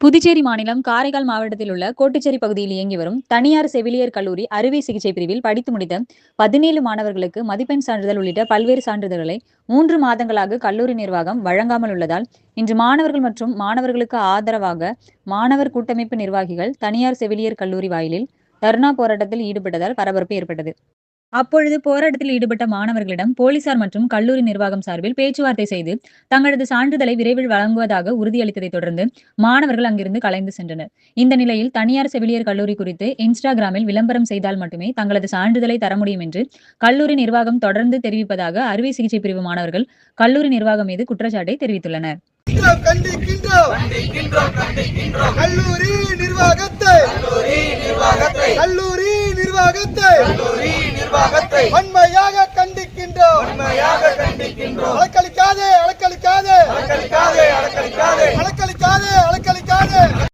புதுச்சேரி மாநிலம் காரைக்கால் மாவட்டத்தில் உள்ள கோட்டுச்சேரி பகுதியில் இயங்கி வரும் தனியார் செவிலியர் கல்லூரி அறுவை சிகிச்சை பிரிவில் படித்து முடித்த பதினேழு மாணவர்களுக்கு மதிப்பெண் சான்றிதழ் உள்ளிட்ட பல்வேறு சான்றிதழ்களை மூன்று மாதங்களாக கல்லூரி நிர்வாகம் வழங்காமல் உள்ளதால் இன்று மாணவர்கள் மற்றும் மாணவர்களுக்கு ஆதரவாக மாணவர் கூட்டமைப்பு நிர்வாகிகள் தனியார் செவிலியர் கல்லூரி வாயிலில் தர்ணா போராட்டத்தில் ஈடுபட்டதால் பரபரப்பு ஏற்பட்டது. அப்பொழுது போராட்டத்தில் ஈடுபட்ட மாணவர்களிடம் போலீசார் மற்றும் கல்லூரி நிர்வாகம் சார்பில் பேச்சுவார்த்தை செய்து தங்களது சான்றிதழை விரைவில் வழங்குவதாக உறுதியளித்ததைத் தொடர்ந்து மாணவர்கள் அங்கிருந்து கலைந்து சென்றனர். இந்த நிலையில் தனியார் செவிலியர் கல்லூரி குறித்து இன்ஸ்டாகிராமில் விளம்பரம் செய்தால் மட்டுமே தங்களது சான்றிதழை தர முடியும் என்று கல்லூரி நிர்வாகம் தொடர்ந்து தெரிவிப்பதாக அறுவை சிகிச்சை பிரிவு மாணவர்கள் கல்லூரி நிர்வாகம் மீது குற்றச்சாட்டை தெரிவித்துள்ளனர். கண்டிக்கின்றோம், கண்டிக்கின்றோம் கல்லூரி நிர்வாகத்தை. கல்லூரி நிர்வாகத்தை. கண்டிக்கின்றோம்.